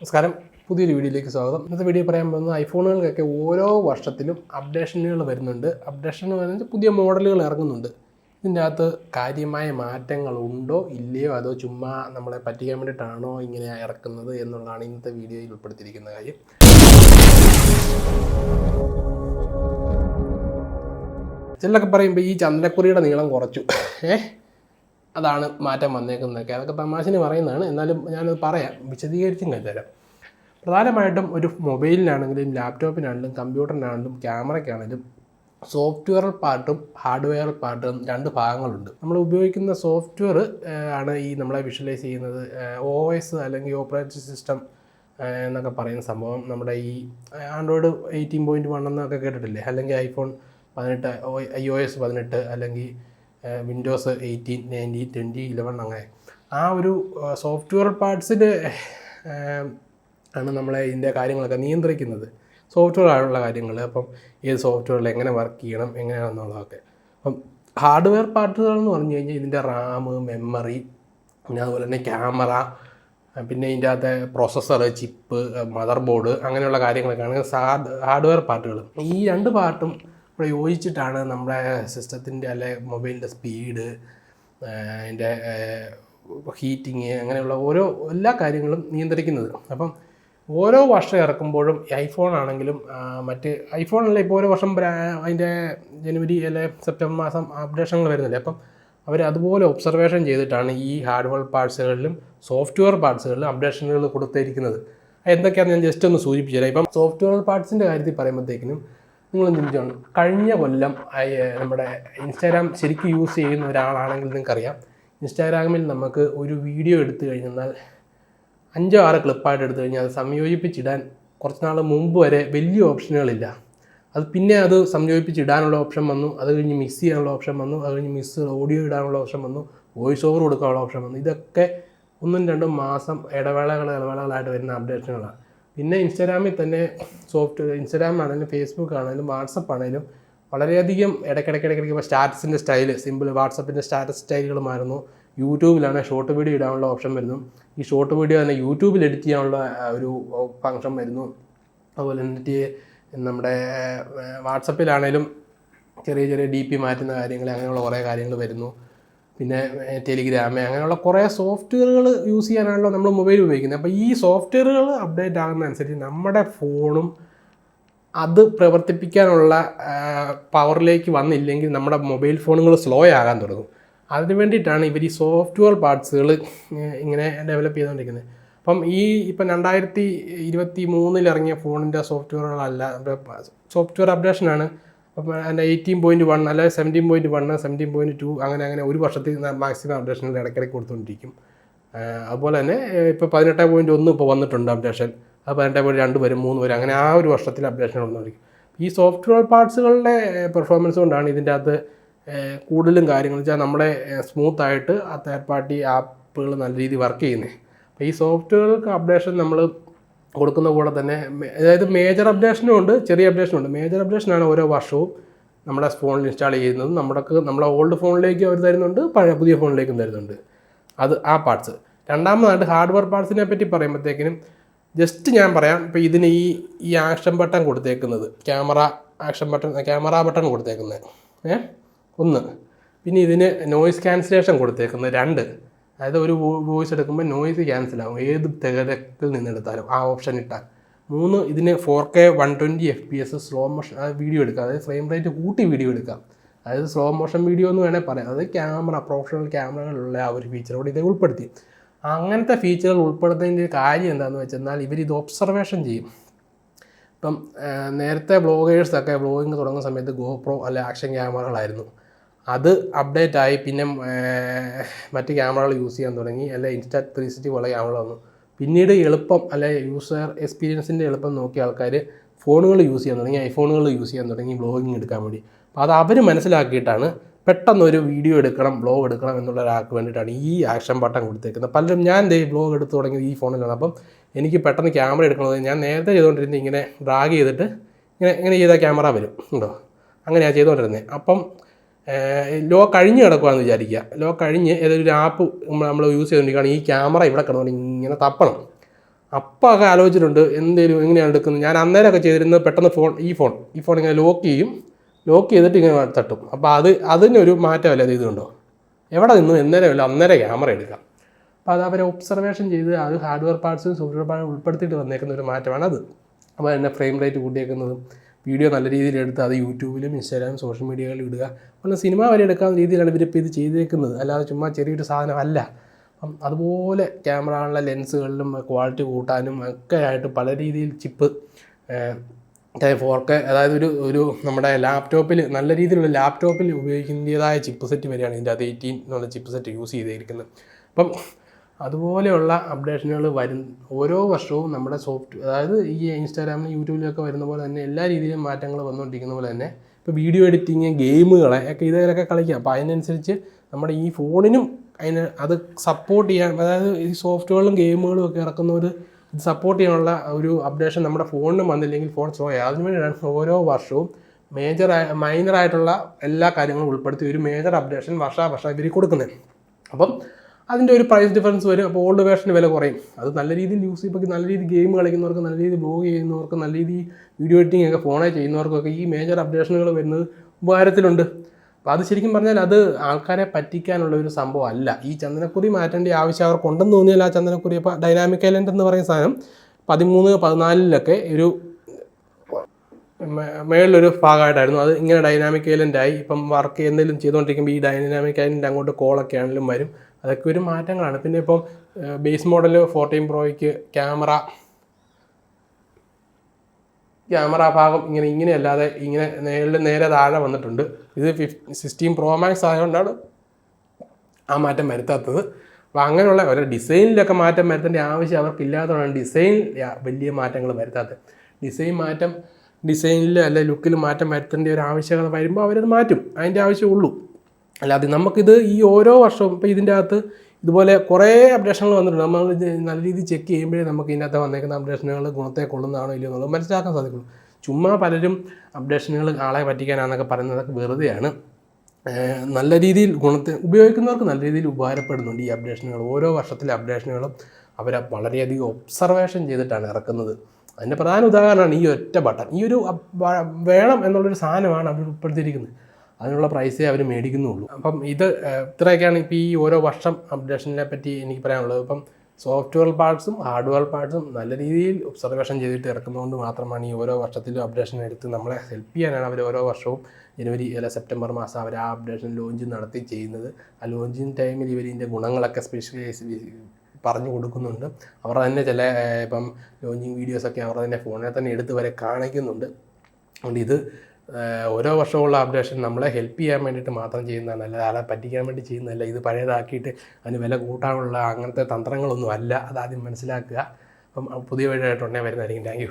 നമസ്കാരം. പുതിയൊരു വീഡിയോയിലേക്ക് സ്വാഗതം. ഇന്നത്തെ വീഡിയോ പറയാൻ പോകുന്നത് ഐഫോണുകൾക്കൊക്കെ ഓരോ വർഷത്തിലും അപ്ഡേഷനുകൾ വരുന്നുണ്ട്. അപ്ഡേഷൻ എന്ന് പറയുന്നത് പുതിയ മോഡലുകൾ ഇറങ്ങുന്നുണ്ട്. ഇതിന്റെ അകത്ത് കാര്യമായ മാറ്റങ്ങൾ ഉണ്ടോ ഇല്ലയോ അതോ ചുമ്മാ നമ്മളെ പറ്റിക്കാൻ വേണ്ടിയിട്ടാണോ ഇങ്ങനെ ഇറക്കുന്നത് എന്നുള്ളതാണ് ഇന്നത്തെ വീഡിയോയിൽ ഉൾപ്പെടുത്തിയിരിക്കുന്ന കാര്യം. ചിലരൊക്കെ പറയുമ്പോൾ ഈ ചന്ദ്രക്കുറിയുടെ നീളം കുറച്ചു. ഏ അതാണ് മാറ്റം വന്നേക്കുന്നതൊക്കെ. അതൊക്കെ തമാശന് പറയുന്നതാണ്. എന്നാലും ഞാനത് പറയാം. വിശദീകരിച്ചും തരാം. പ്രധാനമായിട്ടും ഒരു മൊബൈലിനാണെങ്കിലും ലാപ്ടോപ്പിനാണെങ്കിലും കമ്പ്യൂട്ടറിനാണെങ്കിലും ക്യാമറയ്ക്കാണെങ്കിലും സോഫ്റ്റ്വെയർ പാർട്ടും ഹാർഡ്വെയർ പാർട്ടും രണ്ട് ഭാഗങ്ങളുണ്ട്. നമ്മൾ ഉപയോഗിക്കുന്ന സോഫ്റ്റ്വെയർ ആണ് ഈ നമ്മളെ വിഷ്വലൈസ് ചെയ്യുന്നത്. ഒ എസ് അല്ലെങ്കിൽ ഓപ്പറേറ്റിംഗ് സിസ്റ്റം എന്നൊക്കെ പറയുന്ന സംഭവം നമ്മുടെ ഈ ആൻഡ്രോയിഡ് എയ്റ്റീൻ പോയിന്റ് വൺ എന്നൊക്കെ കേട്ടിട്ടില്ലേ? അല്ലെങ്കിൽ ഐഫോൺ പതിനെട്ട് ഐ ഒ എസ് പതിനെട്ട് അല്ലെങ്കിൽ Windows eighteen nineteen twenty eleven അങ്ങനെ. ആ ഒരു സോഫ്റ്റ്വെയർ പാർട്സിൽ ആണ് നമ്മളെ ഇതിന്റെ കാര്യങ്ങളൊക്കെ നിയന്ത്രിക്കുന്നത്. സോഫ്റ്റ്വെയർ ആയുള്ള കാര്യങ്ങൾ അപ്പം ഏത് സോഫ്റ്റ്വെയറിൽ എങ്ങനെ വർക്ക് ചെയ്യണം എങ്ങനെയാണെന്നുള്ളതൊക്കെ. അപ്പം ഹാർഡ്വെയർ പാർട്ടുകൾ എന്ന് പറഞ്ഞു കഴിഞ്ഞാൽ ഇതിന്റെ റാം മെമ്മറി പിന്നെ അതുപോലെ തന്നെ ക്യാമറ പിന്നെ ഇതിന്റെ അകത്തെ പ്രോസസ്സർ ചിപ്പ് മദർ ബോർഡ് അങ്ങനെയുള്ള കാര്യങ്ങളൊക്കെയാണ് ഹാർഡ്വെയർ പാർട്ടുകൾ ഈ രണ്ട് പാർട്ടും ഇവിടെ യോജിച്ചിട്ടാണ് നമ്മുടെ സിസ്റ്റത്തിന്റെ അല്ലെ മൊബൈലിന്റെ സ്പീഡ് അതിന്റെ ഹീറ്റിങ് അങ്ങനെയുള്ള ഓരോ എല്ലാ കാര്യങ്ങളും നിയന്ത്രിക്കുന്നത്. അപ്പം ഓരോ വർഷം ഇറക്കുമ്പോഴും ഐഫോൺ ആണെങ്കിലും മറ്റ് ഐഫോണല്ല ഇപ്പോൾ ഓരോ വർഷം അതിന്റെ ജനുവരി അല്ലെ സെപ്റ്റംബർ മാസം അപ്ഡേഷനുകൾ വരുന്നില്ലേ? അപ്പം അവർ അതുപോലെ ഒബ്സർവേഷൻ ചെയ്തിട്ടാണ് ഈ ഹാർഡ്വെയർ പാർട്സുകളിലും സോഫ്റ്റ്വെയർ പാർട്സുകളിലും അപ്ഡേഷനുകൾ കൊടുത്തിരിക്കുന്നത്. എന്തൊക്കെയാണെന്ന് ഞാൻ ജസ്റ്റ് ഒന്ന് സൂചിപ്പിച്ചു തരാം ഇപ്പം സോഫ്റ്റ്വെയർ പാർട്സിന്റെ കാര്യത്തിൽ പറയുമ്പോഴത്തേക്കിനും നിങ്ങൾ ചിന്തിച്ചോണം കഴിഞ്ഞ കൊല്ലം നമ്മുടെ ഇൻസ്റ്റാഗ്രാം ശരിക്കും യൂസ് ചെയ്യുന്ന ഒരാളാണെങ്കിൽ നിങ്ങൾക്കറിയാം. ഇൻസ്റ്റാഗ്രാമിൽ നമുക്ക് ഒരു വീഡിയോ എടുത്തു കഴിഞ്ഞാൽ അഞ്ചോ ആറ് ക്ലിപ്പായിട്ട് എടുത്തു കഴിഞ്ഞാൽ അത് സംയോജിപ്പിച്ചിടാൻ കുറച്ച് നാൾ മുമ്പ് വരെ വലിയ ഓപ്ഷനുകളില്ല. അത് പിന്നെ അത് സംയോജിപ്പിച്ചിടാനുള്ള ഓപ്ഷൻ വന്നു അത് കഴിഞ്ഞ് മിക്സ് ചെയ്യാനുള്ള ഓപ്ഷൻ വന്നു അത് കഴിഞ്ഞ് മിക്സ് ഓഡിയോ ഇടാനുള്ള ഓപ്ഷൻ വന്നു വോയിസ് ഓവർ കൊടുക്കാനുള്ള ഓപ്ഷൻ വന്നു. ഇതൊക്കെ ഒന്നും രണ്ടും മാസം ഇടവേളകൾ ഇടവേളകളായിട്ട് വരുന്ന അപ്ഡേഷനുകളാണ് പിന്നെ ഇൻസ്റ്റാഗ്രാമിൽ തന്നെ സോഫ്റ്റ്വെയർ ഇൻസ്റ്റാഗ്രാം ആണെങ്കിലും ഫേസ്ബുക്ക് ആണെങ്കിലും വാട്സപ്പ് ആണെങ്കിലും വളരെയധികം ഇടയ്ക്കിടയ്ക്ക് ഇപ്പോൾ സ്റ്റാറ്റസിന്റെ സ്റ്റൈൽ സിമ്പിൾ വാട്സപ്പിന്റെ സ്റ്റാറ്റസ് സ്റ്റൈലുകൾ മാറുന്നു. യൂട്യൂബിലാണ് ഷോർട്ട് വീഡിയോ ഇടാനുള്ള ഓപ്ഷൻ വരുന്നു. ഈ ഷോർട്ട് വീഡിയോ തന്നെ യൂട്യൂബിൽ എഡിറ്റ് ചെയ്യാനുള്ള ഒരു ഫങ്ഷൻ വരുന്നു. അതുപോലെ എന്നിട്ട് നമ്മുടെ വാട്സപ്പിലാണേലും ചെറിയ ചെറിയ ഡി പി മാറ്റുന്ന കാര്യങ്ങൾ അങ്ങനെയുള്ള കുറേ കാര്യങ്ങൾ വരുന്നു. പിന്നെ ടെലിഗ്രാം അങ്ങനെയുള്ള കുറേ സോഫ്റ്റ്വെയറുകൾ യൂസ് ചെയ്യാനാണല്ലോ നമ്മൾ മൊബൈൽ ഉപയോഗിക്കുന്നത്. അപ്പോൾ ഈ സോഫ്റ്റ്വെയറുകൾ അപ്ഡേറ്റ് ആകുന്നതനുസരിച്ച് നമ്മുടെ ഫോണും അത് പ്രവർത്തിപ്പിക്കാനുള്ള പവറിലേക്ക് വന്നില്ലെങ്കിൽ നമ്മുടെ മൊബൈൽ ഫോണുകൾ സ്ലോ ആകാൻ തുടങ്ങും. അതിന് വേണ്ടിയിട്ടാണ് ഇവർ ഈ സോഫ്റ്റ്വെയർ പാർട്സുകൾ ഇങ്ങനെ ഡെവലപ്പ് ചെയ്തുകൊണ്ടിരിക്കുന്നത് അപ്പം ഈ ഇപ്പം രണ്ടായിരത്തി ഇരുപത്തി മൂന്നിൽ ഇറങ്ങിയ ഫോണിന്റെ സോഫ്റ്റ്വെയറുകളല്ല സോഫ്റ്റ്വെയർ അപ്ഡേഷനാണ് അപ്പം അതിന്റെ എയ്റ്റീൻ പോയിന്റ് വൺ അല്ലെങ്കിൽ seventeen point one seventeen point two അങ്ങനെ അങ്ങനെ ഒരു വർഷത്തിൽ മാക്സിമം അപ്ഡേഷൻ ഇടയ്ക്കിടയ്ക്ക് കൊടുത്തുകൊണ്ടിരിക്കും. അതുപോലെ തന്നെ ഇപ്പോൾ പതിനെട്ട് പോയിന്റ് ഒന്ന് ഇപ്പോൾ വന്നിട്ടുണ്ട് അപ്ഡേഷൻ അത് പതിനെട്ട് പോയിന്റ് രണ്ട് വരും മൂന്ന് വരും അങ്ങനെ ആ ഒരു വർഷത്തിൽ അപ്ഡേഷൻ വന്നുകൊണ്ടിരിക്കും. ഈ സോഫ്റ്റ്വെയർ പാർട്സുകളുടെ പെർഫോമൻസ് കൊണ്ടാണ് ഇതിന്റെ അകത്ത് കൂടുതലും കാര്യങ്ങൾ. വെച്ചാൽ നമ്മളെ സ്മൂത്തായിട്ട് ആ തേർഡ് പാർട്ടി ആപ്പുകൾ നല്ല രീതിയിൽ വർക്ക് ചെയ്യുന്നത് അപ്പോൾ ഈ സോഫ്റ്റ്വെയർക്ക് അപ്ഡേഷൻ നമ്മൾ കൊടുക്കുന്ന കൂടെ തന്നെ അതായത് മേജർ അപ്ഡേഷനും ഉണ്ട് ചെറിയ അപ്ഡേഷനും ഉണ്ട്. മേജർ അപ്ഡേഷനാണ് ഓരോ വർഷവും നമ്മുടെ ഫോണിൽ ഇൻസ്റ്റാൾ ചെയ്യുന്നത് നമ്മുടെ നമ്മളെ ഓൾഡ് ഫോണിലേക്ക് അവർ തരുന്നുണ്ട് പഴയ പുതിയ ഫോണിലേക്കും തരുന്നുണ്ട്. അത് ആ പാർട്സ് രണ്ടാമതായിട്ട് ഹാർഡ്വെയർ പാർട്സിനെ പറ്റി പറയുമ്പോഴത്തേക്കിനും ജസ്റ്റ് ഞാൻ പറയാം ഇപ്പോൾ ഇതിന് ഈ ഈ ആക്ഷൻ ബട്ടൺ കൊടുത്തേക്കുന്നത് camera action button camera button കൊടുത്തേക്കുന്നത് ഏ? ഒന്ന്. പിന്നെ ഇതിന് നോയിസ് ക്യാൻസലേഷൻ കൊടുത്തേക്കുന്നത് രണ്ട്. അതായത് ഒരു വോയിസ് എടുക്കുമ്പോൾ നോയിസ് ക്യാൻസൽ ആകും ഏത് തിരക്കിൽ നിന്നെടുത്താലും ആ ഓപ്ഷൻ ഇട്ടാൽ. മൂന്ന് ഇതിന് four K one twenty F P S slow motion video എടുക്കുക. അതായത് ഫ്രെയിം റേറ്റ് കൂട്ടി വീഡിയോ എടുക്കാം അതായത് സ്ലോ മോഷൻ വീഡിയോ എന്ന് വേണേൽ പറയാം. അത് ക്യാമറ പ്രൊഫഷണൽ ക്യാമറകളിലുള്ള ആ ഒരു ഫീച്ചർ കൂടി ഇത് ഉൾപ്പെടുത്തി. അങ്ങനത്തെ ഫീച്ചറുകൾ ഉൾപ്പെടുത്തുന്നതിന്റെ കാര്യം എന്താണെന്ന് വെച്ചെന്നാൽ ഇത് ഒബ്സർവേഷൻ ചെയ്യും. ഇപ്പം നേരത്തെ ബ്ലോഗേഴ്സൊക്കെ ബ്ലോഗിങ് തുടങ്ങുന്ന സമയത്ത് ഗോപ്രോ അല്ലെ ആക്ഷൻ ക്യാമറകളായിരുന്നു അത് അപ്ഡേറ്റ് ആയി. പിന്നെ മറ്റ് ക്യാമറകൾ യൂസ് ചെയ്യാൻ തുടങ്ങി. അല്ലെ ഇൻസ്റ്റാ ത്രീ സിക്സ്റ്റി പോലെ ക്യാമറ വന്നു. പിന്നീട് എളുപ്പം അല്ലെ യൂസർ എക്സ്പീരിയൻസിന്റെ എളുപ്പം നോക്കിയ ആൾക്കാർ ഫോണുകൾ യൂസ് ചെയ്യാൻ തുടങ്ങി. ഐഫോണുകൾ യൂസ് ചെയ്യാൻ തുടങ്ങി ബ്ലോഗിങ് എടുക്കാൻ വേണ്ടി. അപ്പോൾ അത് അവർ മനസ്സിലാക്കിയിട്ടാണ് പെട്ടെന്ന് ഒരു വീഡിയോ എടുക്കണം ബ്ലോഗ് എടുക്കണം എന്നുള്ള ഒരാൾക്ക് വേണ്ടിയിട്ടാണ് ഈ ആക്ഷൻ ബട്ടൺ കൊടുത്തേക്കുന്നത്. പലരും ഞാൻ ദേ ബ്ലോഗ് എടുത്ത് തുടങ്ങിയത് ഈ ഫോണിലാണ് അപ്പം എനിക്ക് പെട്ടെന്ന് ക്യാമറ എടുക്കണത് ഞാൻ നേരത്തെ ചെയ്തുകൊണ്ടിരുന്നത് ഇങ്ങനെ ഡ്രാഗ് ചെയ്തിട്ട് ഇങ്ങനെ ഇങ്ങനെ ചെയ്താൽ ക്യാമറ വരും. ഉണ്ടോ? അങ്ങനെയാണ് ചെയ്തുകൊണ്ടിരുന്നത്. അപ്പം ലോ കഴിഞ്ഞ് കിടക്കുകയെന്ന് വിചാരിക്കുക ലോ കഴിഞ്ഞ് ഏതൊരു ആപ്പ് നമ്മൾ നമ്മൾ യൂസ് ചെയ്തുകൊണ്ടിരിക്കുകയാണ് ഈ ക്യാമറ ഇവിടെ കിടന്നുകൊണ്ട് ഇങ്ങനെ തപ്പണം. അപ്പം ഒക്കെ ആലോചിച്ചിട്ടുണ്ട് എന്തേലും എങ്ങനെയാണ് എടുക്കുന്നത്. ഞാൻ അന്നേരമൊക്കെ ചെയ്തിരുന്നത് പെട്ടെന്ന് ഫോൺ ഈ ഫോൺ ഈ ഫോൺ ഇങ്ങനെ ലോക്ക് ചെയ്യും. ലോക്ക് ചെയ്തിട്ട് ഇങ്ങനെ തട്ടും. അപ്പോൾ അത് അതിനൊരു മാറ്റമല്ല അത് ഇതുണ്ടോ? എവിടെ നിന്നും എന്നേരമല്ല അന്നേരം ക്യാമറ എടുക്കാം. അപ്പോൾ അത് അവരെ ഒബ്സർവേഷൻ ചെയ്ത് അത് ഹാർഡ്വെയർ പാർട്സും സോഫ്റ്റ്വെയർ പാർട്സും ഉൾപ്പെടുത്തിയിട്ട് വന്നേക്കുന്ന ഒരു മാറ്റമാണ് അത് അപ്പോൾ തന്നെ ഫ്രെയിം റേറ്റ് കൂട്ടിയേക്കുന്നതും വീഡിയോ നല്ല രീതിയിൽ എടുത്ത് അത് യൂട്യൂബിലും ഇൻസ്റ്റാഗ്രാം സോഷ്യൽ മീഡിയകളിലും ഇടുക. അപ്പോൾ സിനിമ വരെ എടുക്കാവുന്ന രീതിയിലാണ് ഇവരിപ്പോൾ ഇത് ചെയ്തേക്കുന്നത്. അല്ലാതെ ചുമ്മാ ചെറിയൊരു സാധനമല്ല അപ്പം അതുപോലെ ക്യാമറകളിലെ ലെൻസുകളിലും ക്വാളിറ്റി കൂട്ടാനും ഒക്കെ ആയിട്ട് പല രീതിയിൽ ചിപ്പ് ഫോർ കെ അതായത് ഒരു ഒരു നമ്മുടെ ലാപ്ടോപ്പിൽ നല്ല രീതിയിലുള്ള ലാപ്ടോപ്പിൽ ഉപയോഗിക്കുന്നതായ ചിപ്പ് സെറ്റ് വരെയാണ് ഇതിന്റെ അത് എയ്റ്റീൻ എന്നുള്ള ചിപ്പ് സെറ്റ് യൂസ് ചെയ്തിരിക്കുന്നത് അപ്പം അതുപോലെയുള്ള അപ്ഡേഷനുകൾ വരും ഓരോ വർഷവും നമ്മുടെ സോഫ്റ്റ് അതായത് ഈ ഇൻസ്റ്റാഗ്രാമിലും യൂട്യൂബിലൊക്കെ വരുന്ന പോലെ തന്നെ എല്ലാ രീതിയിലും മാറ്റങ്ങൾ വന്നുകൊണ്ടിരിക്കുന്ന പോലെ തന്നെ ഇപ്പോൾ വീഡിയോ എഡിറ്റിങ് ഗെയിമുകളെ ഒക്കെ ഇതിലൊക്കെ കളിക്കുക അപ്പോൾ അതിനനുസരിച്ച് നമ്മുടെ ഈ ഫോണിനും അതിന് അത് സപ്പോർട്ട് ചെയ്യാൻ അതായത് ഈ സോഫ്റ്റ്വെയറും ഗെയിമുകളും ഒക്കെ ഇറക്കുന്നവർ ഇത് സപ്പോർട്ട് ചെയ്യാനുള്ള ഒരു അപ്ഡേഷൻ നമ്മുടെ ഫോണിനും വന്നില്ലെങ്കിൽ ഫോൺ സ്ലോ ആയി. അതിന് വേണ്ടിയാണ് ഓരോ വർഷവും മേജർ മൈനറായിട്ടുള്ള എല്ലാ കാര്യങ്ങളും ഉൾപ്പെടുത്തി ഒരു മേജർ അപ്ഡേഷൻ വർഷാവർഷം ഇവർ കൊടുക്കുന്നത്. അപ്പം അതിന്റെ ഒരു പ്രൈസ് ഡിഫറൻസ് വരും. അപ്പോൾ ഓൾഡ് വേർഷന് വില കുറയും. അത് നല്ല രീതിയിൽ യൂസ് ഇപ്പോൾ നല്ല രീതിയിൽ ഗെയിം കളിക്കുന്നവർക്ക് നല്ല രീതിയിൽ ബ്ലോഗ് ചെയ്യുന്നവർക്ക് നല്ല രീതിയിൽ വീഡിയോ എഡിറ്റിംഗ് ഒക്കെ ഫോണിൽ ചെയ്യുന്നവർക്കൊക്കെ ഈ മേജർ അപ്ഡേഷനുകൾ വരുന്നത് ഉപകാരത്തിലുണ്ട്. അപ്പോൾ അത് ശരിക്കും പറഞ്ഞാൽ അത് ആൾക്കാരെ പറ്റിക്കാനുള്ള ഒരു സംഭവം അല്ല. ഈ ചന്ദനക്കുറി മാറ്റേണ്ട ആവശ്യം അവർക്കുണ്ടെന്ന് തോന്നിയാൽ ആ ചന്ദനക്കുറി ഇപ്പോൾ ഡൈനാമിക് ഐലൻഡ് എന്ന് പറയുന്ന സാധനം പതിമൂന്ന് പതിനാലിലൊക്കെ ഒരു മേളിലൊരു ഭാഗമായിട്ടായിരുന്നു. അത് ഇങ്ങനെ ഡൈനാമിക് ഐലൻഡായി ഇപ്പം വർക്ക് എന്തെങ്കിലും ചെയ്തുകൊണ്ടിരിക്കുമ്പോൾ ഈ ഡൈനാമിക് ഐലൻഡ് അങ്ങോട്ട് കോളൊക്കെ ആണെങ്കിലും വരും. അതൊക്കെ ഒരു മാറ്റങ്ങളാണ്. പിന്നെ ഇപ്പം ബേസ് മോഡൽ ഫോർട്ടീൻ പ്രോയ്ക്ക് ക്യാമറ ക്യാമറ ഭാഗം ഇങ്ങനെ ഇങ്ങനെ അല്ലാതെ ഇങ്ങനെ നേരിൽ നേരെ താഴെ വന്നിട്ടുണ്ട്. ഇത് ഫിഫ് സിക്സ്റ്റീൻ പ്രോ മാക്സ് ആയതുകൊണ്ടാണ് ആ മാറ്റം വരുത്താത്തത്. അപ്പോൾ അങ്ങനെയുള്ള ഒരു ഡിസൈനിലൊക്കെ മാറ്റം വരുത്തേണ്ട ആവശ്യം അവർക്ക് ഇല്ലാത്തതുകൊണ്ടാണ് ഡിസൈൻ വലിയ മാറ്റങ്ങൾ വരുത്താത്തത്. ഡിസൈൻ മാറ്റം ഡിസൈനിൽ അല്ലെ ലുക്കിൽ മാറ്റം വരുത്തേണ്ട ഒരു ആവശ്യകത വരുമ്പോൾ അവരത് മാറ്റും. അതിന്റെ ആവശ്യമുള്ളൂ. അല്ലാതെ നമുക്കിത് ഈ ഓരോ വർഷവും ഇപ്പോൾ ഇതിന്റെ അകത്ത് ഇതുപോലെ കുറേ അപ്ഡേഷനുകൾ വന്നിട്ടുണ്ട്. നമ്മൾ നല്ല രീതിയിൽ ചെക്ക് ചെയ്യുമ്പോഴേ നമുക്ക് ഇതിനകത്ത് വന്നേക്കുന്ന അപ്ഡേഷനുകൾ ഗുണത്തെ കൊള്ളുന്നതാണോ ഇല്ലയോ എന്നുള്ളത് മനസ്സിലാക്കാൻ സാധിക്കുള്ളൂ. ചുമ്മാ പലരും അപ്ഡേഷനുകൾ ആളെ പറ്റിക്കാനാണെന്നൊക്കെ പറയുന്നതൊക്കെ വെറുതെയാണ്. നല്ല രീതിയിൽ ഗുണത്തെ ഉപയോഗിക്കുന്നവർക്ക് നല്ല രീതിയിൽ ഉപകാരപ്പെടുന്നുണ്ട് ഈ അപ്ഡേഷനുകൾ ഓരോ വർഷത്തിലെ അപ്ഡേഷനുകളും അവർ വളരെയധികം ഒബ്സർവേഷൻ ചെയ്തിട്ടാണ് ഇറക്കുന്നത്. അതിന്റെ പ്രധാന ഉദാഹരണമാണ് ഈ ഒറ്റ ബട്ടൺ ഈ ഒരു വേണം എന്നുള്ളൊരു സാധനമാണ് അവർ ഉൾപ്പെടുത്തിയിരിക്കുന്നത്. അതിനുള്ള പ്രൈസേ അവർ മേടിക്കുന്നുള്ളൂ. അപ്പം ഇത് ഇത്രയൊക്കെയാണ് ഇപ്പോൾ ഈ ഓരോ വർഷം അപ്ഡേഷനെ പറ്റി എനിക്ക് പറയാനുള്ളത്. ഇപ്പം സോഫ്റ്റ്വെയർ പാർട്സും ഹാർഡ്വെയർ പാർട്സും നല്ല രീതിയിൽ ഒബ്സർവേഷൻ ചെയ്തിട്ട് ഇറക്കുന്നതുകൊണ്ട് മാത്രമാണ് ഈ ഓരോ വർഷത്തിലും അപ്ഡേഷൻ എടുത്ത് നമ്മളെ ഹെൽപ്പ് ചെയ്യാനാണ് അവർ ഓരോ വർഷവും ജനുവരി അല്ല സെപ്റ്റംബർ മാസം അവർ ആ അപ്ഡേഷൻ ലോഞ്ച് നടത്തി ചെയ്യുന്നത്. ആ ലോഞ്ചിങ് ടൈമിൽ ഇവർ ഇതിന്റെ ഗുണങ്ങളൊക്കെ സ്പെഷ്യലൈസ് പറഞ്ഞു കൊടുക്കുന്നുണ്ട്. അവർ തന്നെ ചില ഇപ്പം ലോഞ്ചിങ് വീഡിയോസൊക്കെ അവർ തന്നെ ഫോണിൽ തന്നെ എടുത്ത് വരെ കാണിക്കുന്നുണ്ട്. അതുകൊണ്ട് ഇത് ഓരോ വർഷമുള്ള അപ്ഡേഷൻ നമ്മളെ ഹെൽപ്പ് ചെയ്യാൻ വേണ്ടിയിട്ട് മാത്രം ചെയ്യുന്നതാണ്. അല്ലാതെ ആളെ പറ്റിക്കാൻ വേണ്ടി ചെയ്യുന്നതല്ല. ഇത് പഴയതാക്കിയിട്ട് അതിന് വില കൂട്ടാനുള്ള അങ്ങനത്തെ തന്ത്രങ്ങളൊന്നും അല്ല. അതാദ്യം മനസ്സിലാക്കുക. അപ്പം പുതിയ വീഡിയോ ആയിട്ടുണ്ടെങ്കിൽ വരുന്നതായിരിക്കും. താങ്ക്